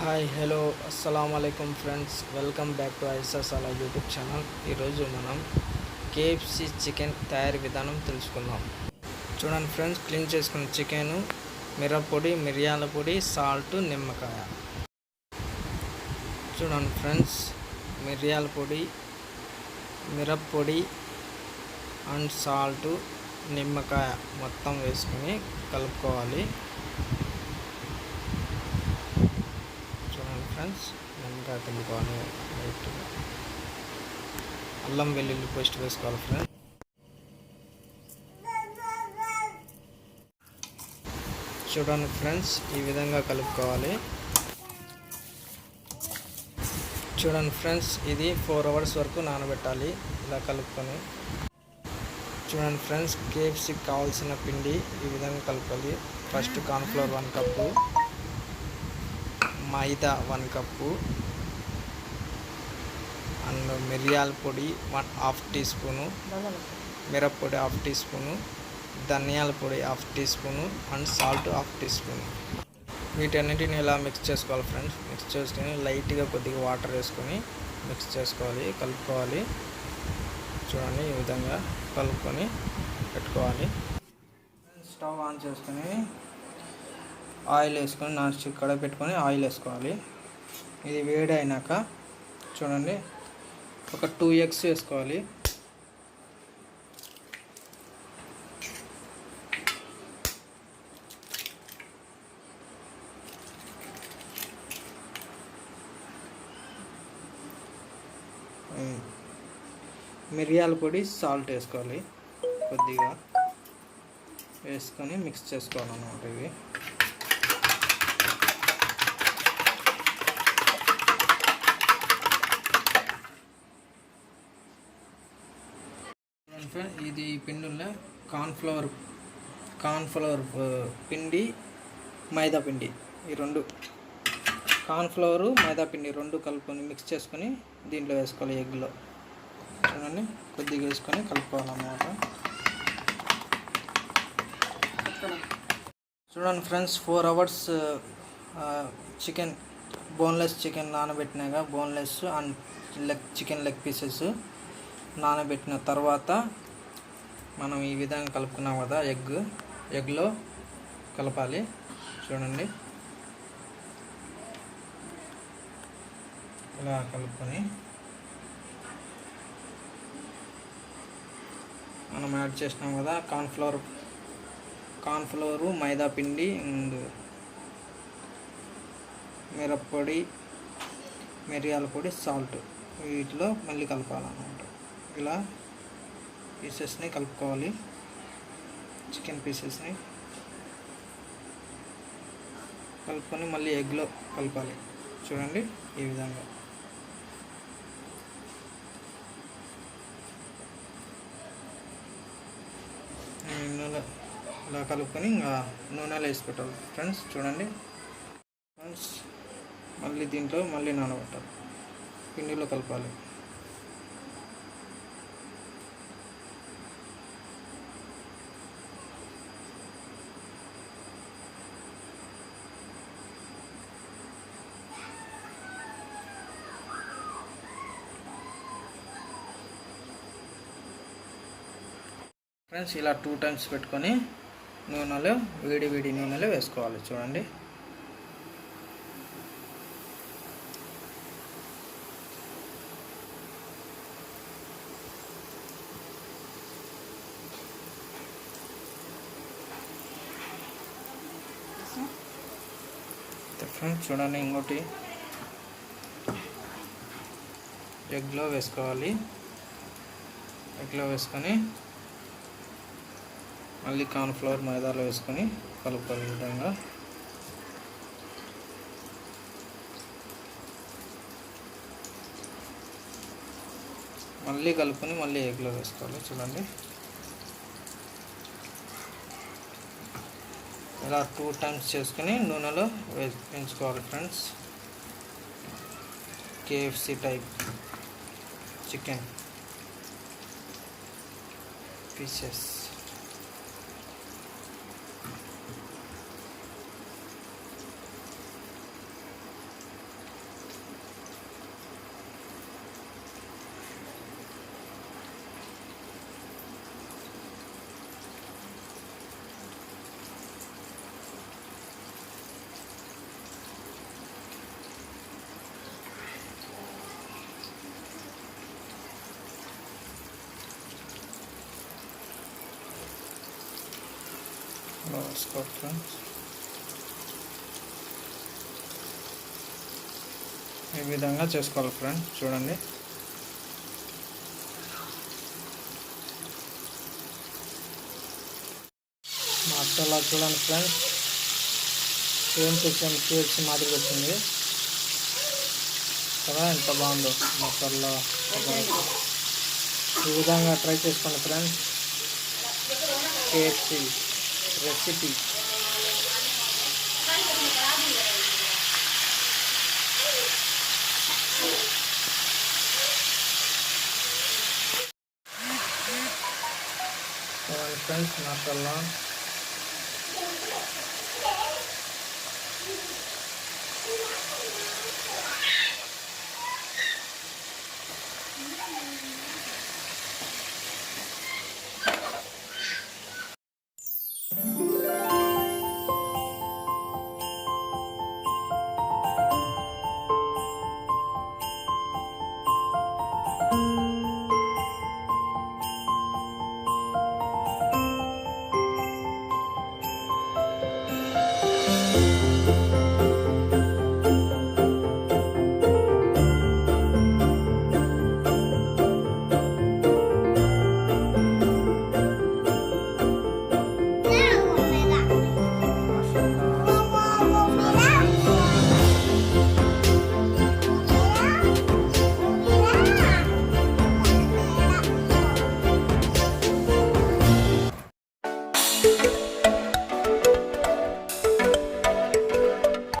Hi hello అస్సలం అయికం friends. Welcome back to ఐసస్ అలా యూట్యూబ్ ఛానల్. ఈరోజు మనం కేఎఫ్సి చికెన్ తయారీ విధానం తెలుసుకుందాం. చూడండి ఫ్రెండ్స్ క్లీన్ చేసుకున్న చికెను మిరపొడి మిరియాల పొడి సాల్ట్ నిమ్మకాయ. చూడండి ఫ్రెండ్స్ మిరియాల పొడి మిరప్పొడి అండ్ సాల్ట్ నిమ్మకాయ మొత్తం వేసుకుని కలుపుకోవాలి. ఫ్రెండ్స్ నిమ్మకాయ కలుపుకోవాలి లైట్గా అల్లం వెల్లుల్లి పేస్ట్ వేసుకోవాలి ఫ్రెండ్స్ చూడండి ఫ్రెండ్స్ ఈ విధంగా కలుపుకోవాలి. చూడండి ఫ్రెండ్స్ ఇది ఫోర్ అవర్స్ వరకు నానబెట్టాలి. ఇలా కలుపుకొని. చూడండి ఫ్రెండ్స్ కేఎఫ్సీకి కావాల్సిన పిండి ఈ విధంగా కలుపుకోవాలి. First cornflour one cup maida one cup and మిరియాల పొడి వన్ హాఫ్ టీ స్పూను మిరప్పొడి హాఫ్ టీ స్పూను ధనియాల పొడి half teaspoon and salt half teaspoon. వీటన్నిటిని ఇలా మిక్స్ చేసుకోవాలి ఫ్రెండ్స్. మిక్స్ చేసుకొని లైట్గా కొద్దిగా వాటర్ వేసుకొని మిక్స్ చేసుకోవాలి కలుపుకోవాలి. చూడండి ఈ విధంగా కలుపుకొని పెట్టుకోవాలి. స్టవ్ ఆన్ చేసుకొని ఆయిల్ వేసుకొని నాన్ స్టిక్ కడ పెట్టుకొని ఆయిల్ వేసుకోవాలి. ఇది వేడి అయినాక చూడండి ఒక టూ ఎగ్స్ వేసుకోవాలి. మిరియాల పొడి సాల్ట్ వేసుకోవాలి. కొద్దిగా వేసుకొని మిక్స్ చేసుకోవాలన్నమాట ఇవి. ఫ్రెండ్ ఇది పిండిలో కార్న్ఫ్లవర్ కార్న్ఫ్లవర్ పిండి మైదా పిండి ఈ రెండు. కార్న్ఫ్లవర్ మైదా పిండి రెండు కలుపుకొని మిక్స్ చేసుకొని దీంట్లో వేసుకోవాలి ఎగ్లో. చూడండి కొద్దిగా వేసుకొని కలుపుకోవాలన్నమాట. చూడండి friends four hours chicken boneless chicken నానబెట్టినాక boneless and leg chicken leg pieces నానబెట్టిన తర్వాత మనం ఈ విధంగా కలుపుకున్నాం కదా ఎగ్. ఎగ్లో కలపాలి. చూడండి. ఇలా కలుపుకొని మనం యాడ్ చేసినాం కదా కార్న్ఫ్లవర్ కార్న్ఫ్లవరు మైదా పిండి అండ్ మిరప్పొడి మిరియాల పొడి సాల్ట్. వీటిలో మళ్ళీ కలపాలన్నమాట. ఇలా పీసెస్ని కలుపుకోవాలి. చికెన్ పీసెస్ని. కలుపుకొని మళ్ళీ ఎగ్లో కలపాలి. చూడండి ఈ విధంగా. నూనె ఇలా కలుపుకొని ఇంకా నూనెలో వేసి పెట్టాలి. ఫ్రెండ్స్ చూడండి. ఫ్రెండ్స్ మళ్ళీ దీంట్లో మళ్ళీ నానబెట్టాలి. పిండిలో కలపాలి. ఫ్రెండ్స్ ఇలా టూ టైమ్స్ పెట్టుకొని నూనెలో వేడి వేడి నూనెలో వేసుకోవాలి. చూడండి. ఫ్రెండ్స్ చూడండి ఇంకోటి. ఎగ్లో వేసుకోవాలి. ఎగ్లో వేసుకొని మళ్ళీ కార్న్ఫ్లవర్ మైదాలో వేసుకొని కలుపుకోవాలి విధంగా. మళ్ళీ కలుపుకొని మళ్ళీ ఎగ్లో వేసుకోవాలి చూడండి. ఇలా టూ టైమ్స్ చేసుకుని నూనెలో వే పెంచుకోవాలి friends. KFC type chicken pieces. వేసుకోవాలి ఫ్రెండ్స్ ఈ విధంగా చేసుకోవాలి ఫ్రెండ్స్ చూడండి. మసాలా చూడండి friends same to same KFC మాదిరి వచ్చింది. కదా ఎంత బాగుందో మసాలా ఈ విధంగా ట్రై చేసుకోండి friends KFC recipe friends masala